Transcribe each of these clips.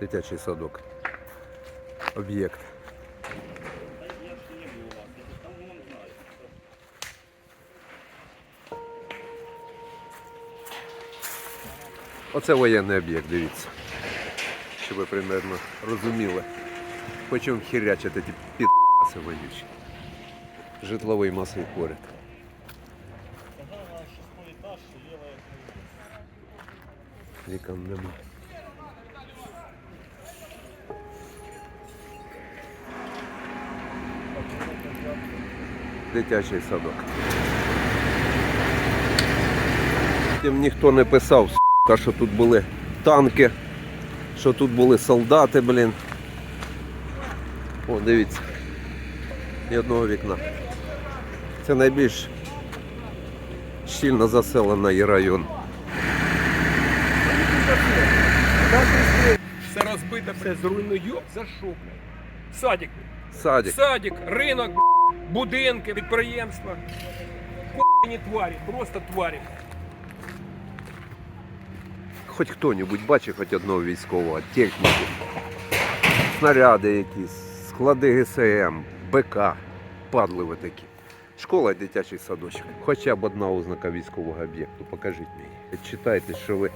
Дитячий садок. Об'єкт. Оце воєнний об'єкт, дивіться. Щоб ви примерно розуміли, по чому хірячать ті підаси вонючі. Житловий масовий поряд. Вікон нема. Дитячий садок. Тим ніхто не писав, сука, що тут були танки, що тут були солдати, блін. О, дивіться. Ні одного вікна. Це найбільш щільно заселений район. Все розбите, все зруйнує. За що. Садик. Садик. Садик, ринок, блядь, будинки, підприємства. Ко**ні тварі, просто тварі. Хоч хто-небудь бачив хоч одного військового, техніку, снаряди якісь, склади ГСМ, БК, падли ви такі. Школа, дитячий садочок. Хоча б одна ознака військового об'єкту. Покажіть мені. Читайте, що ви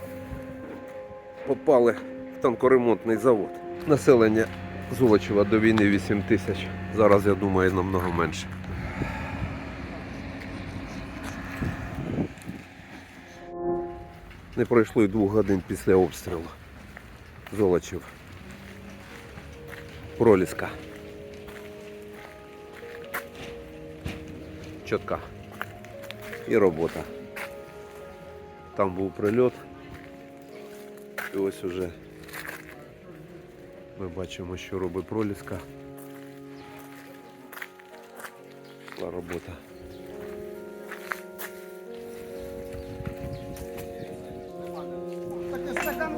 попали в танкоремонтний завод. Населення Золочева до війни 8 тисяч. Зараз, я думаю, намного менше. Не пройшло й двох годин після обстрілу. Золочів. Проліска. Чітка. І робота. Там був прильот. І ось уже ми бачимо, що робить проліска. Пішла робота. Так ти стакан